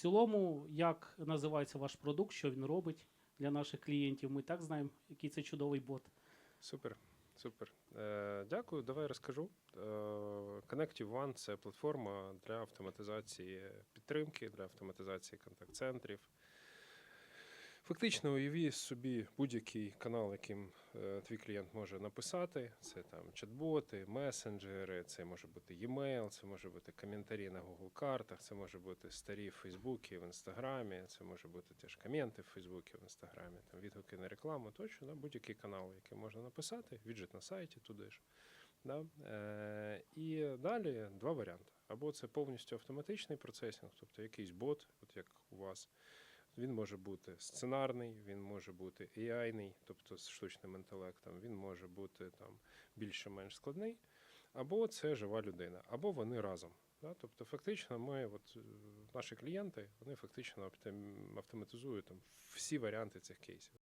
цілому, як називається ваш продукт, що він робить для наших клієнтів? Ми так знаємо, який це чудовий бот. Супер, супер. Е, дякую, давай розкажу. Е, Connective One це платформа для автоматизації підтримки, для автоматизації контакт-центрів. Фактично, уяві собі будь-який канал, яким е, твій клієнт може написати. Це там чат-боти, месенджери, це може бути e-mail, це може бути коментарі на Google картах, це може бути старі в Фейсбуці, в Інстаграмі, це може бути теж коменти в Фейсбуці, в Інстаграмі, там відгуки на рекламу, тощо, да, будь-який канал, який можна написати, віджит на сайті туди ж. Да? Е, і далі два варіанти. Або це повністю автоматичний процесінг, тобто якийсь бот, от як у вас. Він може бути сценарний, він може бути AI-ний, тобто з штучним інтелектом, він може бути там більше-менш складний, або це жива людина, або вони разом. Да? Тобто, фактично, ми, от, е, наші клієнти, вони фактично автом- автоматизують там, всі варіанти цих кейсів.